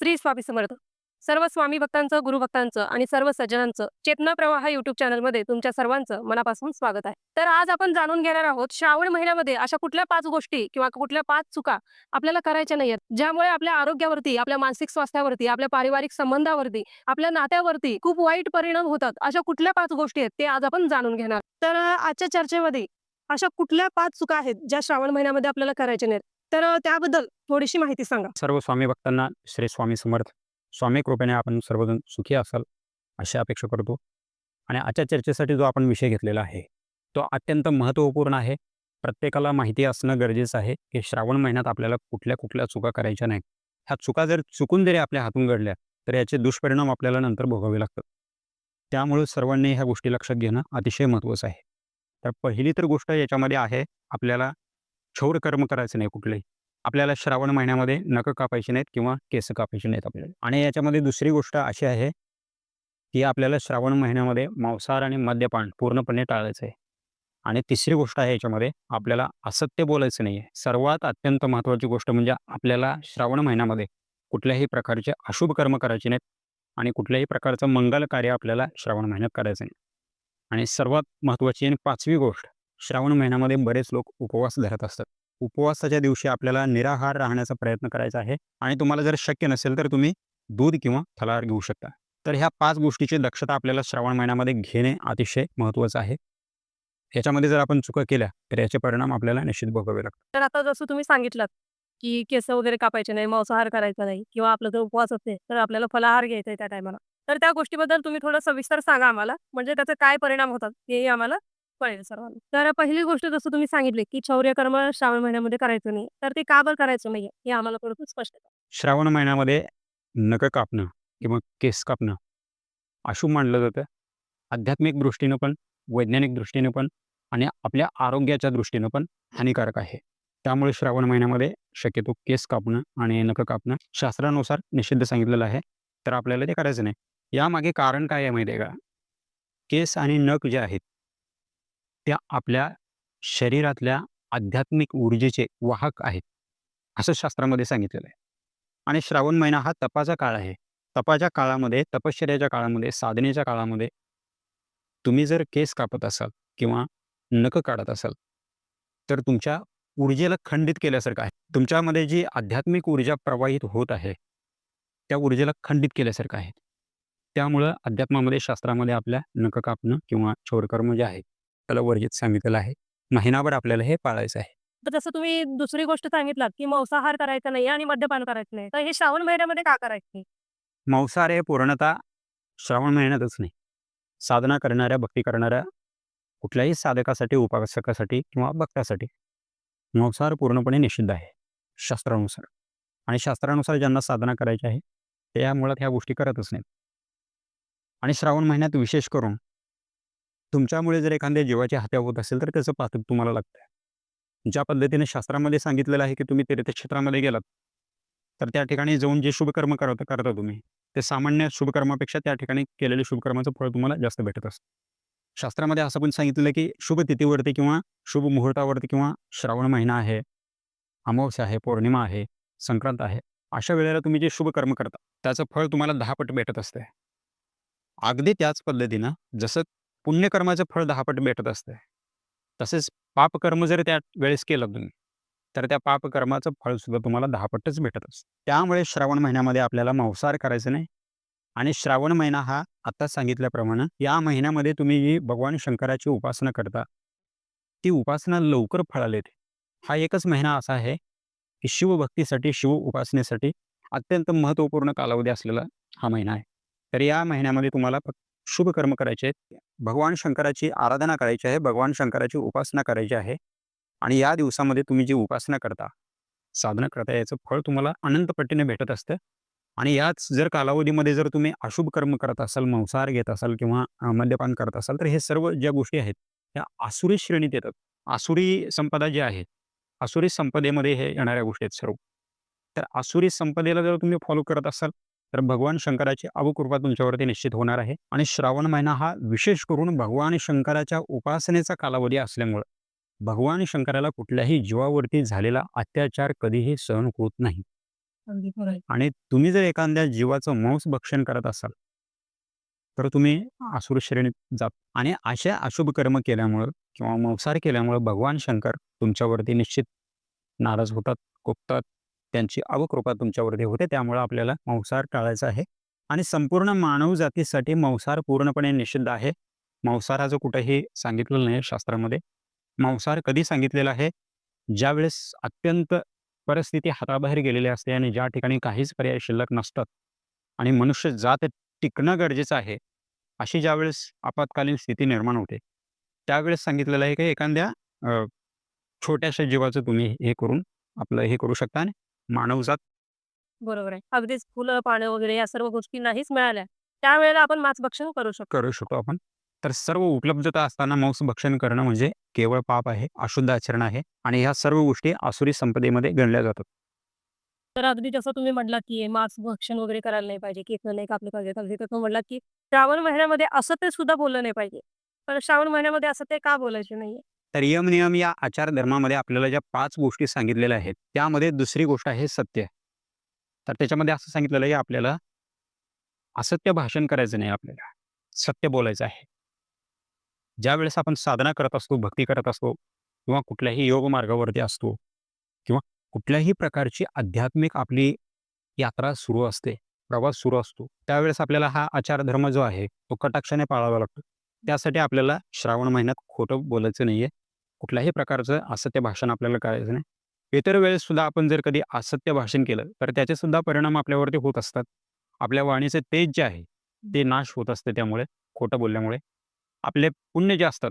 श्री स्वामी समर्थ. सर्व स्वामी भक्तांचं गुरुभक्तांचं आणि सर्व सज्जनांचं चेतना प्रवाह युट्यूब चॅनलमध्ये तुमच्या सर्वांचं मनापासून स्वागत आहे. तर आज आपण जाणून घेणार आहोत श्रावण महिन्यामध्ये अशा कुठल्या पाच गोष्टी किंवा कुठल्या पाच चुका आपल्याला करायच्या नाहीयेत ज्यामुळे आपल्या आरोग्यावरती आपल्या मानसिक स्वास्थ्यावरती आपल्या पारिवारिक संबंधावरती आपल्या नात्यावरती खूप वाईट परिणाम होतात अशा कुठल्या पाच गोष्टी आहेत ते आज आपण जाणून घेणार. तर आजच्या चर्चेमध्ये अशा कुठल्या पाच चुका आहेत ज्या श्रावण महिन्यामध्ये आपल्याला करायच्या नाहीत तर त्याबद्दल थोडीशी माहिती सांगा. सर्व स्वामी भक्तांना श्री स्वामी समर्थ. स्वामी कृपेने आपण सर्वजण सुखी असाल अशी अपेक्षा करतो. आणि आजच्या चर्चेसाठी जो आपण विषय घेतलेला आहे तो अत्यंत महत्त्वपूर्ण आहे. प्रत्येकाला माहिती असणं गरजेचं आहे की श्रावण महिन्यात आपल्याला कुठल्या कुठल्या चुका करायच्या नाही ह्या चुका जर चुकून जरी आपल्या हातून घडल्या तर याचे दुष्परिणाम आपल्याला नंतर भोगावे लागतात. त्यामुळे सर्वांनी ह्या गोष्टी लक्षात घेणं अतिशय महत्त्वाचं आहे. तर पहिली तर गोष्ट याच्यामध्ये आहे आपल्याला क्षौर कर्म करायचं नाही कुठलंही. आपल्याला श्रावण महिन्यामध्ये नखं कापायची नाहीत किंवा केस कापायचे नाहीत आपल्याला. आणि याच्यामध्ये दुसरी गोष्ट अशी आहे की आपल्याला श्रावण महिन्यामध्ये मांसाहार आणि मद्यपान पूर्णपणे टाळायचं आहे. आणि तिसरी गोष्ट आहे याच्यामध्ये आपल्याला असत्य बोलायचं नाही आहे सर्वात अत्यंत महत्त्वाची गोष्ट म्हणजे आपल्याला श्रावण महिन्यामध्ये कुठल्याही प्रकारचे अशुभ कर्म करायचे नाहीत आणि कुठल्याही प्रकारचं मंगल कार्य आपल्याला श्रावण महिन्यात करायचं नाही. आणि सर्वात महत्त्वाची आणि पाचवी गोष्ट श्रावण महिन्यामध्ये बरेच लोक उपवास धरत असतात. उपवासाच्या दिवशी आपल्याला निराहार राहण्याचा प्रयत्न करायचा आहे आणि तुम्हाला जर शक्य नसेल तर तुम्ही दूध किंवा फलाहार घेऊ शकता. तर ह्या पाच गोष्टीची दक्षता आपल्याला श्रावण महिन्यामध्ये घेणे अतिशय महत्त्वाचं आहे. याच्यामध्ये जर आपण चुका केल्या तर याचे परिणाम आपल्याला निश्चित भोगावे लागतात. तर आता जसं तुम्ही सांगितलं की केस वगैरे कापायचे नाही मांसाहार करायचा नाही किंवा आपला जर उपवास असते तर आपल्याला फलाहार घ्यायचा आहे त्या टायमाला. तर त्या गोष्टीबद्दल तुम्ही थोडं सविस्तर सांगा आम्हाला. म्हणजे त्याचे काय परिणाम होतात हेही आम्हाला कळेल सर्वांना. तर पहिली गोष्ट जसं तुम्ही सांगितले की शौर्य कर्म श्रावण महिन्यामध्ये करायचं नाही तर ते का बरं करायचं नाही हे आम्हाला थोडं स्पष्ट करा. श्रावण महिन्यामध्ये नखं कापणं किंवा केस कापणं अशुभ मानलं जातं. आध्यात्मिक दृष्टीनं पण वैज्ञानिक दृष्टीनं पण आणि आपल्या आरोग्याच्या दृष्टीनं पण हानिकारक आहे. त्यामुळे श्रावण महिन्यामध्ये शक्यतो केस कापणं आणि नखं कापणं शास्त्रानुसार निषिद्ध सांगितलेलं आहे. तर आपल्याला ते करायचं नाही. यामागे कारण काय आहे माहिती आहे का? केस आणि नख जे आहेत त्या आपल्या शरीरातल्या आध्यात्मिक ऊर्जेचे वाहक आहेत असं शास्त्रामध्ये सांगितलेलं आहे. आणि श्रावण महिना हा तपाचा काळ आहे. तपाच्या काळामध्ये तपश्चर्याच्या काळामध्ये साधनेच्या काळामध्ये तुम्ही जर केस कापत असाल किंवा नखं काढत असाल तर तुमच्या ऊर्जेला खंडित केल्यासारखं आहे. तुमच्यामध्ये जी आध्यात्मिक ऊर्जा प्रवाहित होत आहे त्या ऊर्जेला खंडित केल्यासारखं आहे. त्यामुळं अध्यात्मामध्ये शास्त्रामध्ये आपल्या नख कापणं किंवा चोरकर्म जे आहे त्याला वर्जित सांगितलेलं आहे. महिनाभर आपल्याला हे पाळायचं आहे. तर जसं तुम्ही दुसरी गोष्ट सांगितलात की मांसाहार करायचा नाही आणि मद्यपान करायचं नाही तर हे श्रावण महिन्यामध्ये का करायचं नाही? मांसाहार हे पूर्णतः श्रावण महिन्यातच नाही. साधना करणाऱ्या भक्ती करणाऱ्या कुठल्याही साधकासाठी उपासकासाठी किंवा भक्तासाठी मांसाहार पूर्णपणे निषिद्ध आहे शास्त्रानुसार. आणि शास्त्रानुसार ज्यांना साधना करायची आहे ते या मुळात ह्या गोष्टी करतच नाहीत. आणि श्रावण महिन्यात विशेष करून तुमच्यामुळे जर एखाद्या जीवाच्या हत्या होत असेल तर त्याचं पातक तुम्हाला लागतं ज्या पद्धतीने शास्त्रामध्ये सांगितलेलं आहे की तुम्ही तीर्थक्षेत्रामध्ये गेलात तर त्या ठिकाणी जाऊन जे शुभकर्म करता करता तुम्ही ते सामान्य शुभकर्मापेक्षा त्या ठिकाणी केलेल्या शुभकर्माचं फळ तुम्हाला जास्त भेटत असतं. शास्त्रामध्ये असं पण सांगितलं की शुभ तिथीवरती किंवा शुभ मुहूर्तावरती किंवा श्रावण महिना आहे अमावस्या आहे पौर्णिमा आहे संक्रांत आहे अशा वेळेला तुम्ही जे शुभकर्म करता त्याचं फळ तुम्हाला दहा पट भेटत असते अगदी त्याच पद्धतीनं जसं पुण्यकर्माचं फळ दहापट भेटत असते तसेच पापकर्म जर त्या वेळेस केलं तुम्ही तर त्या पापकर्माचं फळ सुद्धा तुम्हाला दहापटच भेटत असतं. त्यामुळे श्रावण महिन्यामध्ये आपल्याला मांसाहार करायचं नाही. आणि श्रावण महिना हा आता सांगितल्याप्रमाणे या महिन्यामध्ये तुम्ही जी भगवान शंकराची उपासना करता ती उपासना लवकर फळाला येते हा एकच महिना असा आहे की शिवभक्तीसाठी शिव उपासनेसाठी अत्यंत महत्त्वपूर्ण कालावधी असलेला हा महिना आहे. तर या महिन्यामध्ये तुम्हाला फक्त शुभ कर्म करायचे आहेत. भगवान शंकराची आराधना करायची आहे. भगवान शंकराची उपासना करायची आहे. आणि या दिवसामध्ये तुम्ही जी उपासना करता साधना करता याचं फळ तुम्हाला अनंत पट्टीने भेटत असतं. आणि याच जर कालावधीमध्ये जर तुम्ही अशुभ कर्म करत असाल मांसाहार घेत असाल किंवा मद्यपान करत असाल तर हे सर्व ज्या गोष्टी आहेत त्या आसुरी श्रेणीत येतात. आसुरी संपदा जी आहे आसुरी संपदेमध्ये हे येणाऱ्या गोष्टी आहेत सर्व. तर आसुरी संपदेला जर तुम्ही फॉलो करत असाल तर भगवान शंकराची अवकृपा तुमच्यावरती निश्चित होणार आहे. आणि श्रावण महिना हा विशेष करून भगवान शंकराच्या उपासनेचा कालावधी असल्यामुळं भगवान शंकराला कुठल्याही जीवावरती झालेला अत्याचार कधीही सहन होत नाही. आणि तुम्ही जर एखाद्या जीवाचं मांस भक्षण करत असाल तर तुम्ही आसुर श्रेणीत जात आणि अशा अशुभ कर्म केल्यामुळं किंवा मांसाहार केल्यामुळं भगवान शंकर तुमच्यावरती निश्चित नाराज होतात कोपतात त्यांची अवकृपा तुमच्यावरती होते त्यामुळं आपल्याला मांसाहार टाळायचा आहे. आणि संपूर्ण मानव जातीसाठी मांसाहार पूर्णपणे निषिद्ध आहे. मांसाहाराचं कुठेही सांगितलेलं नाही शास्त्रामध्ये. मांसाहार कधी सांगितलेला आहे? ज्यावेळेस अत्यंत परिस्थिती हाताबाहेर गेलेली असते आणि ज्या ठिकाणी काहीच पर्याय शिल्लक नसतात आणि मनुष्य जात टिकणं गरजेचं आहे अशी ज्यावेळेस आपत्कालीन स्थिती निर्माण होते त्यावेळेस सांगितलेलं आहे की एखाद्या छोट्याशा जीवाचं तुम्ही हे करून आपलं हे करू शकता आणि मानवजात बरोबर आहे. अगदीच फुलं, पानं वगैरे या सर्व गोष्टी नाहीच मिळाल्या, त्यावेळेला आपण मांसभक्षण करू शकतो. करू शकतो आपण तर सर्व उपलब्धता असताना मांस भक्षण करणं म्हणजे केवळ पाप आहे अशुद्ध आचरण आहे आणि ह्या सर्व गोष्टी आसुरी संपदेमध्ये गणल्या जातात तर अगदी जसं तुम्ही म्हटलात, की मांसभक्षण वगैरे करायला नाही पाहिजे, केस नाही कापले पाहिजेत. अगदी तसं म्हटलात, की श्रावण महिन्यामध्ये असत्य सुद्धा बोललं नाही पाहिजे. पण श्रावण महिन्यामध्ये असत्य का बोलायचे नाहीये? तर यम नियम या आचार धर्मामध्ये आपल्याला ज्या पाच गोष्टी सांगितलेल्या आहेत त्यामध्ये दुसरी गोष्ट आहे सत्य. तर त्याच्यामध्ये असं सांगितलेलं आहे आपल्याला असत्य भाषण करायचं नाही आपल्याला सत्य बोलायचं आहे. ज्यावेळेस आपण साधना करत असतो भक्ती करत असतो किंवा कुठल्याही योग मार्गावरती असतो किंवा कुठल्याही प्रकारची आध्यात्मिक आपली यात्रा सुरू असते प्रवास सुरू असतो त्यावेळेस आपल्याला हा आचार धर्म जो आहे तो कटाक्षाने पाळावा लागतो. त्यासाठी आपल्याला श्रावण महिन्यात खोटं बोलायचं नाहीये. कुठल्याही प्रकारचं असत्य भाषण आपल्याला करायचं नाही. इतर वेळेस सुद्धा आपण जर कधी असत्य भाषण केलं तर त्याचे सुद्धा परिणाम आपल्यावरती होत असतात. आपल्या वाणीचे तेज जे आहे ते नाश होत असते त्यामुळे खोटं बोलल्यामुळे. आपले पुण्य जे असतात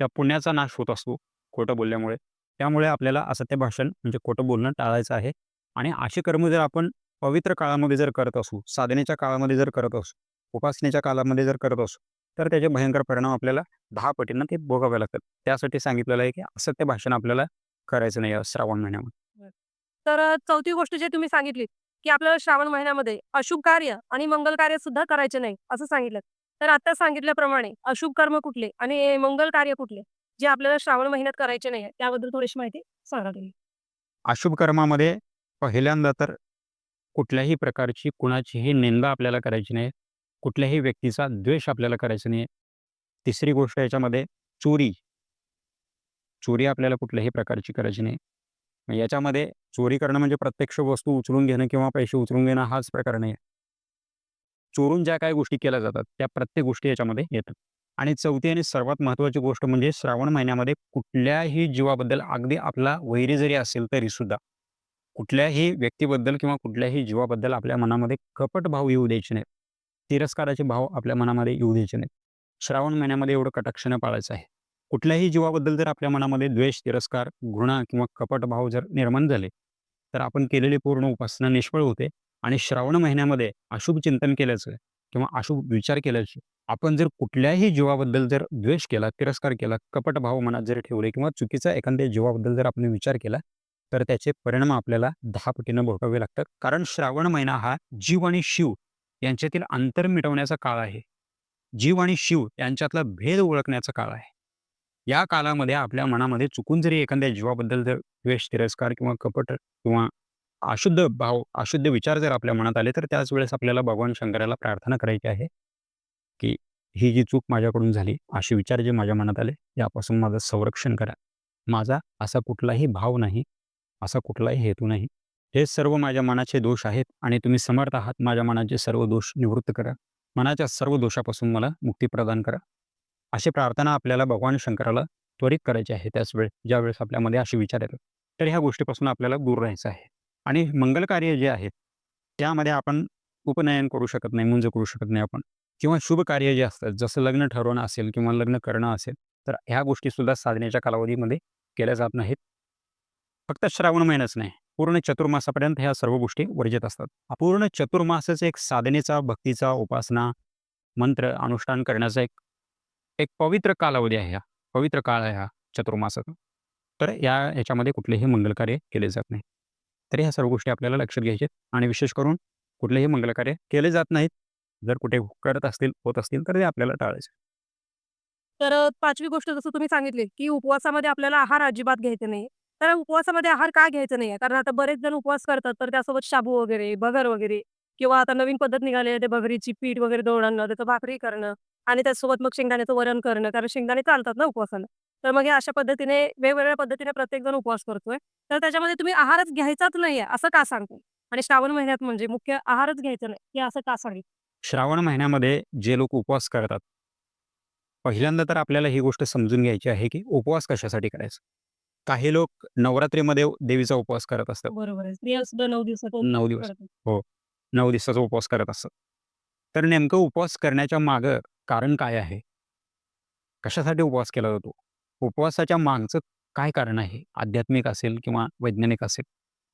त्या पुण्याचा नाश होत असतो खोटं बोलल्यामुळे. त्यामुळे आपल्याला असत्य भाषण म्हणजे खोटं बोलणं टाळायचं आहे. आणि असे कर्म जर आपण पवित्र काळामध्ये जर करत असू साधनेच्या काळामध्ये जर करत असू उपासनेच्या काळामध्ये जर करत असू तर त्याचे भयंकर परिणाम आपल्याला दहा पटीनं ते भोगावे लागतात त्यासाठी सांगितलेलं आहे की असत्य भाषण आपल्याला करायचं नाही श्रावण महिन्यामध्ये तर चौथी गोष्ट जे तुम्ही सांगितलीत, की आपल्याला श्रावण महिन्यामध्ये अशुभ कार्य आणि मंगल कार्य सुद्धा करायचे नाही, असं सांगितलं. तर आता सांगितल्याप्रमाणे अशुभ कर्म कुठले आणि मंगल कार्य कुठले, जे आपल्याला श्रावण महिन्यात करायचे नाही, त्याबद्दल थोडीशी माहिती सांगा तुम्ही. अशुभ कर्मामध्ये पहिल्यांदा तर कुठल्याही प्रकारची कुणाचीही निंदा आपल्याला करायची नाही कुठल्याही व्यक्तीचा द्वेष आपल्याला करायचा नाही तिसरी गोष्ट याच्यामध्ये चोरी. चोरी आपल्याला कुठल्याही प्रकारची करायची नाही. याच्यामध्ये चोरी करणं म्हणजे प्रत्यक्ष वस्तू उचलून घेणं किंवा पैसे उचलून घेणं हाच प्रकार नाही चोरून ज्या काही गोष्टी केल्या जातात त्या प्रत्येक गोष्टी याच्यामध्ये येतात. आणि चौथी आणि सर्वात महत्त्वाची गोष्ट म्हणजे श्रावण महिन्यामध्ये कुठल्याही जीवाबद्दल अगदी आपला वैरी जरी असेल तरी सुद्धा कुठल्याही व्यक्तीबद्दल किंवा कुठल्याही जीवाबद्दल आपल्या मनामध्ये कपट भाव येऊ द्यायचे नाहीत. तिरस्काराचे भाव आपल्या मनामध्ये येऊ द्यायचे नाहीत. श्रावण महिन्यामध्ये एवढं कटाक्षानं पाळायचं आहे. कुठल्याही जीवाबद्दल जर आपल्या मनामध्ये द्वेष तिरस्कार घृणा किंवा कपट भाव जर निर्माण झाले तर आपण केलेली पूर्ण उपासना निष्फळ होते आणि श्रावण महिन्यामध्ये अशुभ चिंतन केल्याचं किंवा अशुभ विचार केल्याचे आपण जर कुठल्याही जीवाबद्दल जर द्वेष केला तिरस्कार केला कपट भाव मनात जर ठेवले किंवा चुकीचा एखाद्या जीवाबद्दल जर आपण विचार केला तर त्याचे परिणाम आपल्याला दहा पटीनं भोगावे लागतात. कारण श्रावण महिना हा जीव आणि शिव यांच्यातील अंतर मिटवण्याचा काळ आहे. जीव आणि शिव यांच्यातला भेद ओळखण्याचा काळ आहे. या काळामध्ये आपल्या मनामध्ये चुकून जरी एखाद्या जीवाबद्दल जर द्वेष तिरस्कार किंवा कपट किंवा अशुद्ध भाव अशुद्ध विचार जर आपल्या मनात आले तर त्याच वेळेस आपल्याला भगवान शंकराला प्रार्थना करायची आहे की ही जी चूक माझ्याकडून झाली असे विचार जे माझ्या मनात आले यापासून माझं संरक्षण करा. माझा असा कुठलाही भाव नाही असा कुठलाही हेतू नाही हे सर्व माझ्या मनाचे दोष आहेत आणि तुम्ही समर्थ आहात. माझ्या मनाचे सर्व दोष निवृत्त करा. मनाच्या सर्व दोषापासून मला मुक्ती प्रदान करा. अशी प्रार्थना आपल्याला भगवान शंकराला त्वरित करायची आहे. त्याच वेळ ज्यावेळेस आपल्यामध्ये असे विचार येतात तर ह्या गोष्टीपासून आपल्याला दूर राहायचं आहे. आणि मंगल कार्य जे आहेत त्यामध्ये आपण उपनयन करू शकत नाही मुंज करू शकत नाही आपण. किंवा शुभ कार्य जे असतात जसं लग्न ठरवणं असेल किंवा लग्न करणं असेल तर ह्या गोष्टीसुद्धा साधनेच्या कालावधीमध्ये केल्या जात नाहीत. फक्त श्रावण महिनाच नाही. पूर्ण चतुर्मासापर्यंत ह्या सर्व गोष्टी वर्जित असतात. पूर्ण चतुर्मासच एक साधनेचा भक्तीचा उपासना मंत्र अनुष्ठान करण्याचा एक एक पवित्र कालावधी आहे हा. पवित्र काळ आहे हा चतुर्मासाचा. तर या याच्यामध्ये कुठलेही मंगलकार्य केले जात नाही. तर ह्या सर्व गोष्टी आपल्याला लक्षात घ्यायचे आणि विशेष करून कुठलेही मंगलकार्य केले जात नाहीत. जर कुठे करत असतील होत असतील तर ते आपल्याला टाळायचे. तर पाचवी गोष्ट जसं तुम्ही सांगितली, की उपवासामध्ये आपल्याला आहार अजिबात घ्यायचे नाही. तर उपवासामध्ये आहार का घ्यायचा नाहीये? कारण आता बरेच जण उपवास करतात, तर त्यासोबत शाबू वगैरे, बगर वगैरे किंवा आता नवीन पद्धत निघाली आहे, ते पीठ वगैरे दळून आणणं, त्याचं भाकरी करणं आणि त्यासोबत मग शेंगदाण्याचं वरण करणं, कारण शेंगदाणे चालतात ना उपवासाला. तर मग हे अशा पद्धतीने वेगवेगळ्या पद्धतीने प्रत्येक जण उपवास करतोय. तर त्याच्यामध्ये तुम्ही आहारच घ्यायचाच नाहीये, असं का सांगतो आणि श्रावण महिन्यात म्हणजे मुख्य आहारच घ्यायचा नाही, हे असं का सांगितलं? श्रावण महिन्यामध्ये जे लोक उपवास करतात पहिल्यांदा तर आपल्याला ही गोष्ट समजून घ्यायची आहे की उपवास कशासाठी करायचा काही लोक नवरात्रीमध्ये देवीचा उपवास करत असतात. बरोबर आहे. स्त्रिया सुद्धा 9 दिवसाचा नऊ दिवस. करतात. हो. नऊ दिवसाचा उपवास करत असतात. तर नेमकं उपवास करण्याच्या मागं कारण काय आहे? कशासाठी उपवास केला जातो? उपवासाच्या मागचं काय कारण आहे? आध्यात्मिक असेल किंवा वैज्ञानिक असेल?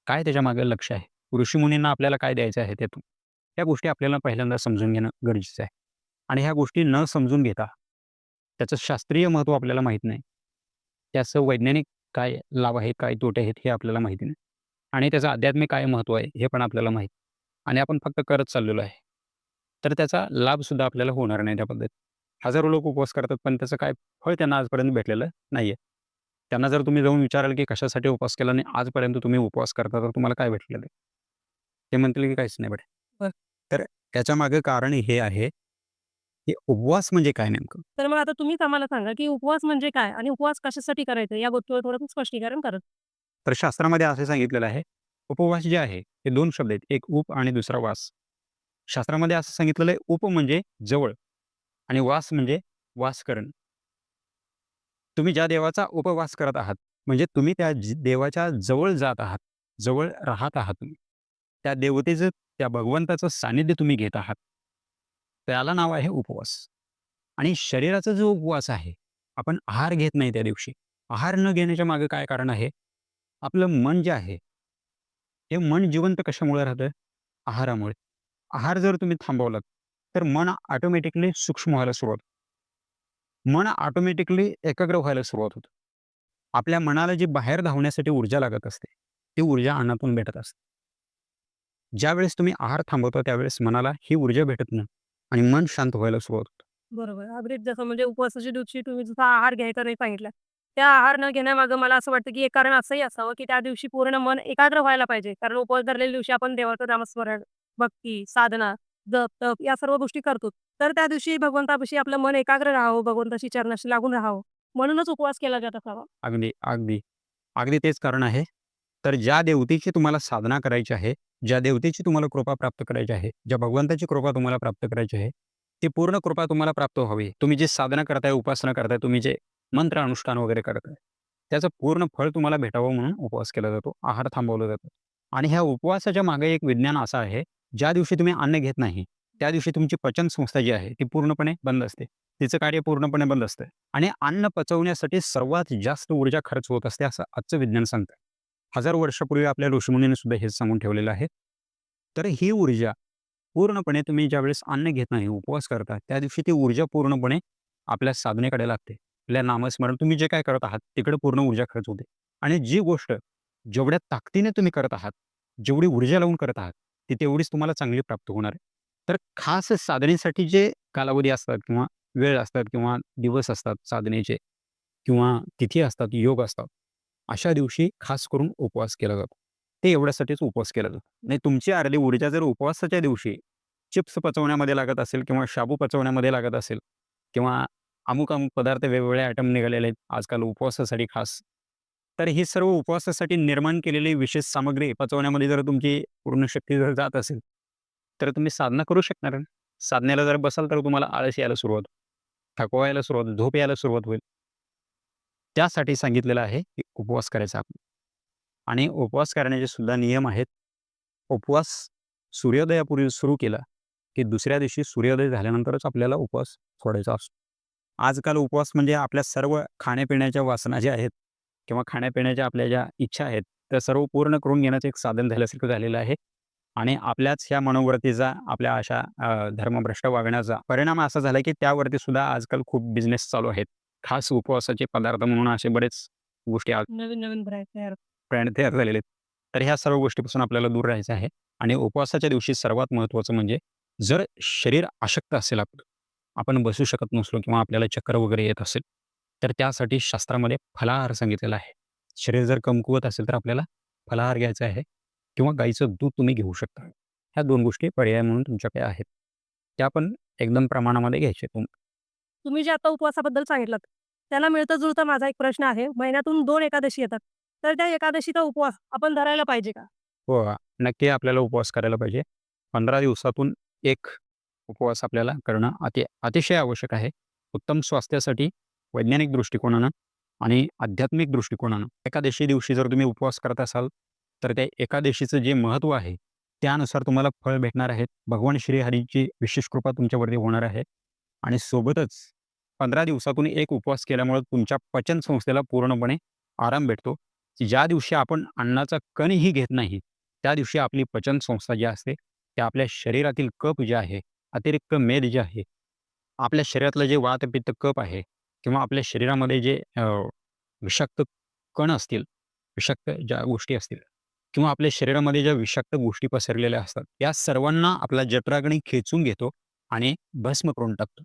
काय त्याच्यामागे लक्ष आहे? ऋषीमुनींना आपल्याला काय द्यायचं आहे त्यातून? या गोष्टी आपल्याला पहिल्यांदा समजून घेणं गरजेचं आहे. आणि ह्या गोष्टी न समजून घेता त्याचं शास्त्रीय महत्त्व आपल्याला माहीत नाही. त्याचं वैज्ञानिक काय लाभ आहेत काय तोटे आहेत हे आपल्याला माहिती नाही. आणि त्याचं आध्यात्मिक काय महत्त्व आहे हे पण आपल्याला माहीत. आणि आपण फक्त करत चाललेलो आहे. तर त्याचा लाभसुद्धा आपल्याला होणार नाही त्या पद्धतीत. हजारो लोक उपवास करतात पण त्याचं काय फळ त्यांना आजपर्यंत भेटलेलं नाही आहे त्यांना जर तुम्ही जाऊन विचाराल की कशासाठी उपवास केला आणि आजपर्यंत तुम्ही उपवास करता तर तुम्हाला काय भेटलेलं आहे? ते म्हणतील की काहीच नाही भेट बरं. तर त्याच्यामागे कारण हे आहे की उपवास म्हणजे काय नेमकं तर मग आता तुम्हीच आम्हाला सांगा, की उपवास म्हणजे काय? आणि उपवास कशासाठी करायचा? या गोष्टीवर थोडं स्पष्टीकरण करा. तर शास्त्रामध्ये असं सांगितलेलं आहे उपवास जे आहे हे दोन शब्द आहेत एक उप आणि दुसरा वास शास्त्रामध्ये असं सांगितलेलं आहे उप म्हणजे जवळ आणि वास म्हणजे वास करणं तुम्ही ज्या देवाचा उपवास करत आहात म्हणजे तुम्ही त्या जी- देवाच्या जवळ जात आहात जवळ राहत आहात तुम्ही त्या देवतेचं त्या भगवंताचं सानिध्य तुम्ही घेत आहात त्याला नाव आहे उपवास. आणि शरीराचा जो उपवास आहे आपण आहार घेत नाही त्या दिवशी. आहार न घेण्याच्या मागे काय कारण आहे? आपलं मन जे आहे हे मन जिवंत कशामुळे राहतं? आहारामुळे. आहार जर तुम्ही थांबवलात तर मन ऑटोमॅटिकली सूक्ष्म व्हायला सुरुवात मन ऑटोमॅटिकली एकाग्र व्हायला सुरुवात होतं. आपल्या मनाला जी बाहेर धावण्यासाठी ऊर्जा लागत असते ती ऊर्जा अन्नातून भेटत असते. ज्यावेळेस तुम्ही आहार थांबवता त्यावेळेस मनाला ही ऊर्जा भेटत नाही. आणि मन शांत व्हायला सुरुवात होतं बरोबर. अगदीच जसं म्हणजे उपवासाच्या दिवशी तुम्ही जसा आहार घ्यायचा नाही सांगितला. त्या आहार न घेण्यामागे मला असं वाटतं, की एक कारण असंही असावं, की त्या दिवशी पूर्ण मन एकाग्र व्हायला पाहिजे. कारण उपवास धरलेल्या दिवशी आपण देवाचं नामस्मरण, भक्ती, साधना, जप, तप या सर्व गोष्टी करतो. तर त्या दिवशी भगवंतापाशी आपलं मन एकाग्र राहावं, भगवंताशी चरणाशी लागून राहावं. म्हणूनच उपवास केला जात असावा. अगदी अगदी अगदी तेच कारण आहे तर ज्या देवतेची तुम्हाला साधना करायची आहे ज्या देवतेची तुम्हाला कृपा प्राप्त करायची आहे ज्या भगवंताची कृपा तुम्हाला प्राप्त करायची आहे ती पूर्ण कृपा तुम्हाला प्राप्त व्हावी. तुम्ही जे साधना करताय उपासना करताय तुम्ही जे मंत्र अनुष्ठान वगैरे करताय त्याचं पूर्ण फळ तुम्हाला भेटावं म्हणून उपवास केला जातो आहार थांबवला जातो. आणि ह्या उपवासाच्या मागे एक विज्ञान असं आहे ज्या दिवशी तुम्ही अन्न घेत नाही त्या दिवशी तुमची पचन संस्था जी आहे ती पूर्णपणे बंद असते. तिचं कार्य पूर्णपणे बंद असतं. आणि अन्न पचवण्यासाठी सर्वात जास्त ऊर्जा खर्च होत असते असं आजचं विज्ञान सांगतं हजार वर्षापूर्वी आपल्या ऋषीमुनीने सुद्धा हेच सांगून ठेवलेलं आहे. तर ही ऊर्जा पूर्णपणे तुम्ही ज्यावेळेस अन्न घेत नाही उपवास करता त्या दिवशी ती ऊर्जा पूर्णपणे आपल्या साधनेकडे लागते. आपल्या नामस्मरण तुम्ही जे काय करत आहात तिकडे पूर्ण ऊर्जा खर्च होते. आणि जी गोष्ट जेवढ्या ताकदीने तुम्ही करत आहात जेवढी ऊर्जा लावून करत आहात ती तेवढीच तुम्हाला चांगली प्राप्त होणार आहे. तर खास साधनेसाठी जे कालावधी असतात किंवा वेळ असतात किंवा दिवस असतात साधनेचे किंवा तिथी असतात योग असतात अशा दिवशी खास करून उपवास केला जातो. ते एवढ्यासाठीच उपवास केला जातो. नाही तुमची अर्धी ऊर्जा जर उपवासाच्या दिवशी चिप्स पचवण्यामध्ये लागत असेल किंवा शाबू पचवण्यामध्ये लागत असेल किंवा अमुक अमुक पदार्थ वेगवेगळे आयटम निघालेले आहेत आजकाल उपवासासाठी खास तर ही सर्व उपवासासाठी निर्माण केलेली विशेष सामग्री पचवण्यामध्ये जर तुमची पूर्ण शक्ती जर जात असेल तर तुम्ही साधना करू शकणार साधनेला जर बसाल तर तुम्हाला आळस यायला सुरुवात थकवा यायला सुरुवात झोप यायला सुरुवात होईल. त्यासाठी सांगितलेलं आहे की उपवास करायचा. आपण आणि उपवास करण्याचे सुद्धा नियम आहेत. उपवास सूर्योदयापूर्वी सुरू केला की दुसऱ्या दिवशी सूर्योदय झाल्यानंतरच आपल्याला उपवास सोडायचा असतो. आजकाल उपवास म्हणजे आपल्या सर्व खाण्यापिण्याच्या वासना ज्या आहेत किंवा खाण्यापिण्याच्या आपल्या ज्या इच्छा आहेत त्या सर्व पूर्ण करून घेण्याचं एक साधन झाल्यासारखं झालेलं आहे. आणि आपल्याच ह्या मनोवृत्तीचा आपल्या अशा धर्मभ्रष्ट वागण्याचा परिणाम असा झाला की त्यावरती सुद्धा आजकाल खूप बिझनेस चालू आहेत. खास उपवासाचे पदार्थ म्हणून असे बरेच गोष्टी नवीन नवीन ब्रँड तयार ब्रँड तयार झालेले आहेत. तर ह्या सर्व गोष्टीपासून आपल्याला दूर राहायचं आहे आणि उपवासाच्या दिवशी सर्वात महत्त्वाचं म्हणजे जर शरीर अशक्त असेल आपलं आपण बसू शकत नसलो किंवा आपल्याला चक्कर वगैरे येत असेल तर त्यासाठी शास्त्रामध्ये फलाहार सांगितलेला आहे. शरीर जर कमकुवत असेल तर आपल्याला फलाहार घ्यायचा आहे किंवा गाईचं दूध तुम्ही घेऊ शकता. ह्या दोन गोष्टी पर्याय म्हणून तुमच्याकडे आहेत. त्या पण एकदम प्रमाणामध्ये घ्यायचे तुम्ही जे आता उपवासाबद्दल सांगितलं त्याला मिळतं जुळता माझा एक प्रश्न आहे. महिन्यातून दोन एकादशी येतात. तर त्या एकादशीचा उपवास आपण धरायला पाहिजे का? हो नक्की आपल्याला उपवास करायला पाहिजे. पंधरा दिवसातून एक उपवास आपल्याला करणं अति अतिशय आवश्यक आहे. उत्तम स्वास्थ्यासाठी वैज्ञानिक दृष्टिकोनानं आणि आध्यात्मिक दृष्टिकोनानं. एकादशी दिवशी जर तुम्ही उपवास करत असाल तर त्या एकादशीचं जे महत्त्व आहे त्यानुसार तुम्हाला फळ भेटणार आहेत. भगवान श्रीहरीची विशेष कृपा तुमच्यावरती होणार आहे. आणि सोबतच पंधरा दिवसातून एक उपवास केल्यामुळे तुमच्या पचन संस्थेला पूर्णपणे आराम भेटतो ज्या दिवशी आपण अन्नाचा कणही घेत नाही त्या दिवशी आपली पचन संस्था जी असते त्या आपल्या शरीरातील कप जे आहे अतिरिक्त मेद जे आहे आपल्या शरीरातलं जे वातपित्त कप आहे किंवा आपल्या शरीरामध्ये जे विषाक्त कण असतील विषाक्त ज्या गोष्टी असतील किंवा आपल्या शरीरामध्ये ज्या विषाक्त गोष्टी पसरलेल्या असतात या सर्वांना आपला जठराग्नी खेचून घेतो आणि भस्म करून टाकतो.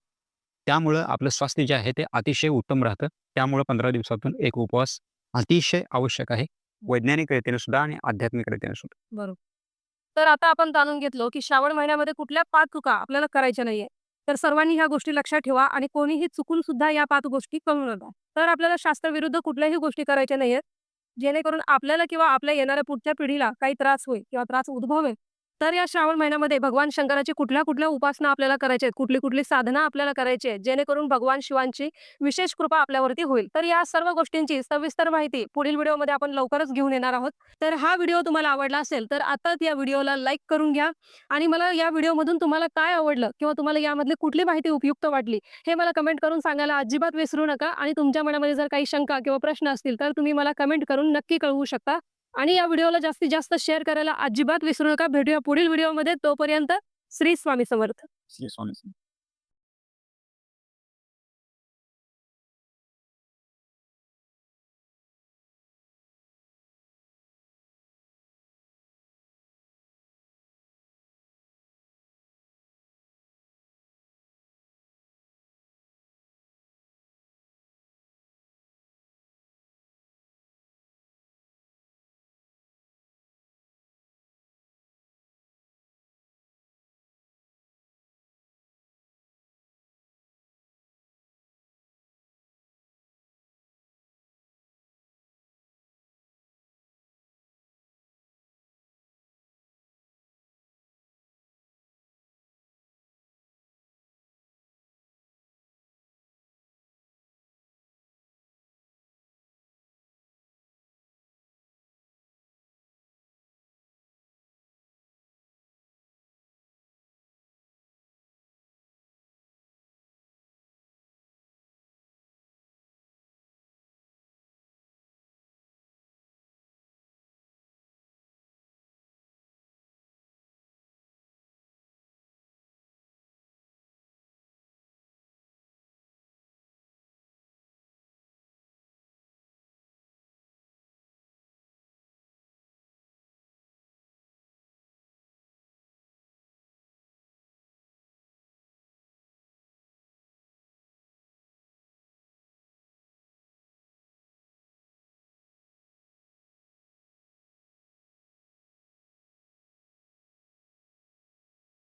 त्यामुळं आपलं स्वास्थ्य जे आहे ते अतिशय उत्तम राहतं. त्यामुळं पंधरा दिवसातून एक उपवास अतिशय आवश्यक आहे. वैज्ञानिक रीतीने सुद्धा आणि आध्यात्मिक रीतीने सुद्धा. बरोबर. तर आता आपण जाणून घेतलो की श्रावण महिन्यामध्ये कुठल्या पाच चुका आपल्याला करायच्या नाहीये. तर सर्वांनी ह्या गोष्टी लक्षात ठेवा आणि कोणीही चुकून सुद्धा या पाच गोष्टी करू नका. तर आपल्याला शास्त्राविरुद्ध कुठल्याही गोष्टी करायच्या नाहीयेत. जेणेकरून आपल्याला किंवा आपल्या येणाऱ्या पुढच्या पिढीला काही त्रास होईल किंवा त्रास उद्भवेल. तर या श्रावण महिन्यामध्ये भगवान शंकराची कुठल्या कुठल्या उपासना आपल्याला करायच्या आहेत कुठली कुठली साधना आपल्याला करायची आहे? जेणेकरून भगवान शिवांची विशेष कृपा आपल्यावरती होईल. तर या सर्व गोष्टींची सविस्तर माहिती पुढील व्हिडिओमध्ये आपण लवकरच घेऊन येणार आहोत. तर हा व्हिडिओ तुम्हाला आवडला असेल तर आताच या व्हिडिओला लाईक करून घ्या. आणि मला या व्हिडिओमधून तुम्हाला काय आवडलं किंवा तुम्हाला यामधली कुठली माहिती उपयुक्त वाटली हे मला कमेंट करून सांगायला अजिबात विसरू नका. आणि तुमच्या मनामध्ये जर काही शंका किंवा प्रश्न असतील तर तुम्ही मला कमेंट करून नक्की कळवू शकता. आणि या व्हिडिओला जास्तीत जास्त शेअर करायला अजिबात विसरू नका. भेटूया पुढील व्हिडिओमध्ये. तोपर्यंत श्री स्वामी समर्थ. श्री स्वामी